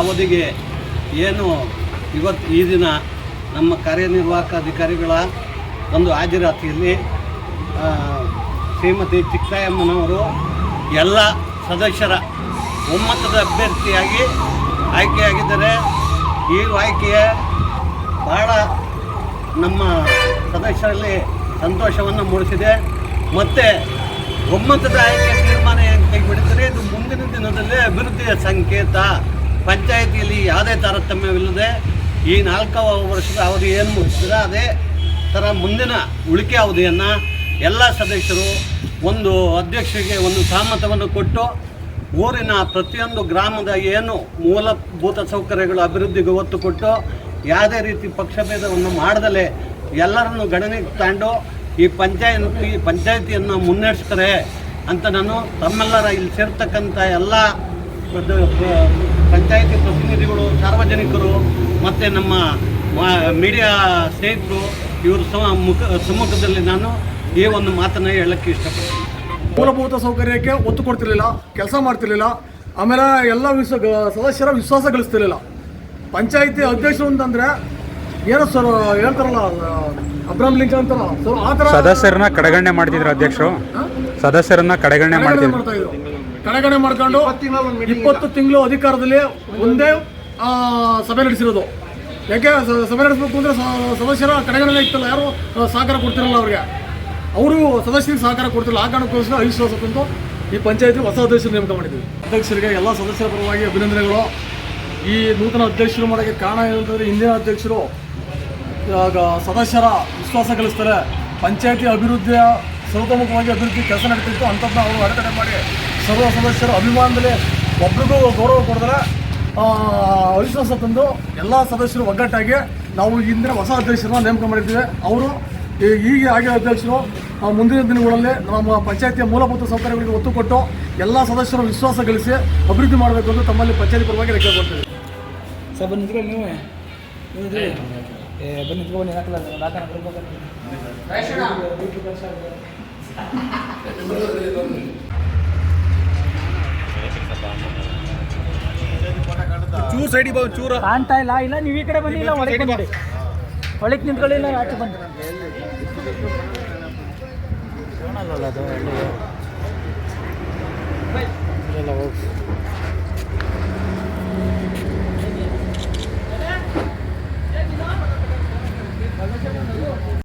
ಅವಧಿಗೆ ಏನು ಇವತ್ತು ಈ ದಿನ ನಮ್ಮ ಕಾರ್ಯನಿರ್ವಾಹಕ ಅಧಿಕಾರಿಗಳ ಒಂದು ಹಾಜರಾತಿಯಲ್ಲಿ ಶ್ರೀಮತಿ ಚಿಕ್ಕಯ್ಯಮ್ಮನವರು ಎಲ್ಲ ಸದಸ್ಯರ ಒಮ್ಮತದ ಅಭ್ಯರ್ಥಿಯಾಗಿ ಆಯ್ಕೆಯಾಗಿದ್ದಾರೆ. ಈ ಆಯ್ಕೆಯ ಬಹಳ ನಮ್ಮ ಸದಸ್ಯರಲ್ಲಿ ಸಂತೋಷವನ್ನು ಮೂಡಿಸಿದೆ. ಮತ್ತು ಒಮ್ಮತದ ಆಯ್ಕೆ ತೀರ್ಮಾನ ಏನು ಇದು ಮುಂದಿನ ದಿನದಲ್ಲಿ ಅಭಿವೃದ್ಧಿಯ ಸಂಕೇತ. ಪಂಚಾಯಿತಿಯಲ್ಲಿ ಯಾವುದೇ ತಾರತಮ್ಯವಿಲ್ಲದೆ ಈ ನಾಲ್ಕು ವರ್ಷದ ಅವಧಿ ಏನು ಮುಗಿಸಿದ್ರೆ ಅದೇ ಥರ ಮುಂದಿನ ಉಳಿಕೆ ಅವಧಿಯನ್ನು ಎಲ್ಲ ಸದಸ್ಯರು ಒಂದು ಅಧ್ಯಕ್ಷರಿಗೆ ಒಂದು ಸಹಮತವನ್ನು ಕೊಟ್ಟು ಊರಿನ ಪ್ರತಿಯೊಂದು ಗ್ರಾಮದ ಏನು ಮೂಲಭೂತ ಸೌಕರ್ಯಗಳು ಅಭಿವೃದ್ಧಿಗೆ ಒತ್ತು ಕೊಟ್ಟು ಯಾವುದೇ ರೀತಿ ಪಕ್ಷಭೇದವನ್ನು ಮಾಡದಲೇ ಎಲ್ಲರನ್ನು ಗಣನೆಗೆ ತಗೊಂಡು ಈ ಪಂಚಾಯತಿ ಪಂಚಾಯತಿಯನ್ನು ಮುನ್ನಡೆಸ್ತಾರೆ ಅಂತ ನಾನು ತಮ್ಮೆಲ್ಲರ ಇಲ್ಲಿ ಸೇರ್ತಕ್ಕಂಥ ಎಲ್ಲ ಪಂಚಾಯತಿ ಪ್ರತಿನಿಧಿಗಳು ಸಾರ್ವಜನಿಕರು ಮತ್ತು ನಮ್ಮ ಮೀಡಿಯಾ ಸ್ನೇಹಿತರು ಇವರು ಸಮ ಮುಖ ಸಮ್ಮುಖದಲ್ಲಿ ನಾನು ಈ ಒಂದು ಮಾತನ್ನು ಹೇಳಕ್ಕೆ ಇಷ್ಟಪಡ್ತೀನಿ. ಮೂಲಭೂತ ಸೌಕರ್ಯಕ್ಕೆ ಒತ್ತು ಕೊಡ್ತಿರ್ಲಿಲ್ಲ ಕೆಲಸ ಮಾಡ್ತಿರ್ಲಿಲ್ಲ ಆಮೇಲೆ ಎಲ್ಲ ವಿಶ್ವ ಸದಸ್ಯರ ವಿಶ್ವಾಸ ಗಳಿಸ್ತಿರ್ಲಿಲ್ಲ. ಪಂಚಾಯಿತಿ ಅಧ್ಯಕ್ಷರು ಅಂತಂದರೆ ಏನೋ ಸರ್ ಹೇಳ್ತಾರಲ್ಲ ಅಬ್ರಾಮ್ ಲಿಂಕ್ ಅಂತಾರಲ್ಲ ಸರ್ ಆ ಥರ ಸದಸ್ಯರನ್ನ ಕಡೆಗಣನೆ ಮಾಡ್ತಿದ್ರು ಅಧ್ಯಕ್ಷರು. ಸದಸ್ಯರನ್ನ ಕಡೆಗಣನೆ ಮಾಡ್ತೀವಿ ಕಡೆಗಣೆ ಮಾಡ್ತಾ ಇದ್ರು. ಕಡೆಗಣನೆ ಮಾಡ್ಕೊಂಡು ಇಪ್ಪತ್ತು ತಿಂಗಳು ಅಧಿಕಾರದಲ್ಲಿ ಒಂದೇ ಆ, ಸಭೆ ನಡೆಸಿರೋದು. ಯಾಕೆ ಸ- ಸಭೆ ನಡೆಸಬೇಕು ಅಂದ್ರೆ ಸದಸ್ಯರ ಕಡೆಗಣನೆ ಇತ್ತಲ್ಲ ಯಾರು ಆ, ಸಹಕಾರ ಕೊಡ್ತಿರಲ್ಲ ಅವ್ರಿಗೆ. ಅವರು ಸದಸ್ಯರಿಗೆ ಸಹಕಾರ ಕೊಡ್ತಿಲ್ಲ ಆ ಕಾರಣಕ್ಕೋಸ್ಕರ ಅವಿಶ್ವಾಸಕ್ಕಂತ ಈ ಪಂಚಾಯತಿ ಹೊಸ ಅಧ್ಯಕ್ಷರು ನೇಮಕ ಮಾಡಿದ್ವಿ. ಅಧ್ಯಕ್ಷರಿಗೆ ಎಲ್ಲ ಸದಸ್ಯರ ಪರವಾಗಿ ಅಭಿನಂದನೆಗಳು. ಈ ನೂತನ ಅಧ್ಯಕ್ಷರು ಮಾಡೋಕ್ಕೆ ಕಾರಣ ಏನಂತಂದ್ರೆ ಹಿಂದಿನ ಅಧ್ಯಕ್ಷರು ಇವಾಗ ಸದಸ್ಯರ ವಿಶ್ವಾಸ ಗಳಿಸ್ತಾರೆ. ಪಂಚಾಯತಿ ಅಭಿವೃದ್ಧಿಯ ಸರ್ವತೋಮುಖವಾಗಿ ಅಭಿವೃದ್ಧಿ ಕೆಲಸ ನಡೀತಿತ್ತು. ಅಂಥದ್ದನ್ನ ಅವರು ಅಡೆತಡೆ ಮಾಡಿ ಸರ್ವ ಸದಸ್ಯರು ಅಭಿಮಾನದಲ್ಲಿ ಒಬ್ರಿಗೂ ಗೌರವ ಕೊಡಿದ್ರೆ ಅವಿಶ್ವಾಸ ತಂದು ಎಲ್ಲ ಸದಸ್ಯರು ಒಗ್ಗಟ್ಟಾಗಿ ನಾವು ಇಂದಿನ ಹೊಸ ಅಧ್ಯಕ್ಷರನ್ನ ನೇಮಕ ಮಾಡಿದ್ದೀವಿ. ಅವರು ಈ- ಈಗ ಆಗಿರೋ ಅಧ್ಯಕ್ಷರು ಮುಂದಿನ ದಿನಗಳಲ್ಲಿ ನಮ್ಮ ಪಂಚಾಯತಿಯ ಮೂಲಭೂತ ಸೌಕರ್ಯಗಳಿಗೆ ಒತ್ತು ಕೊಟ್ಟು ಎಲ್ಲ ಸದಸ್ಯರು ವಿಶ್ವಾಸ ಗಳಿಸಿ ಅಭಿವೃದ್ಧಿ ಮಾಡಬೇಕು ಅಂತ ತಮ್ಮಲ್ಲಿ ಪಂಚಾಯತಿ ಪರವಾಗಿ ಕೇಳ್ಕೊಳ್ತೀವಿ ಸರ್ ಬಂದಿದ್ರೆ ನೀವೇ. ಏ ಬನ್ನಿ ಹಾಕಲ್ಲ ಚೂರು ಸೈಡಿಗೆ ಬಾ ಚೂರು. ಕಾಣ್ತಾ ಇಲ್ಲ. ಇಲ್ಲ ನೀವು ಈ ಕಡೆ ಬನ್ನಿ ಇಲ್ಲ ಒಳಗೆ ಬಂದ್ಬಿಡಿ. ಒಳಗೆ ನಿಂತ್ಕೊಳ್ಳಿ ಇಲ್ಲ ಆಚೆ ಬಂದು ಕಾಣಲ್ಲ ಅದು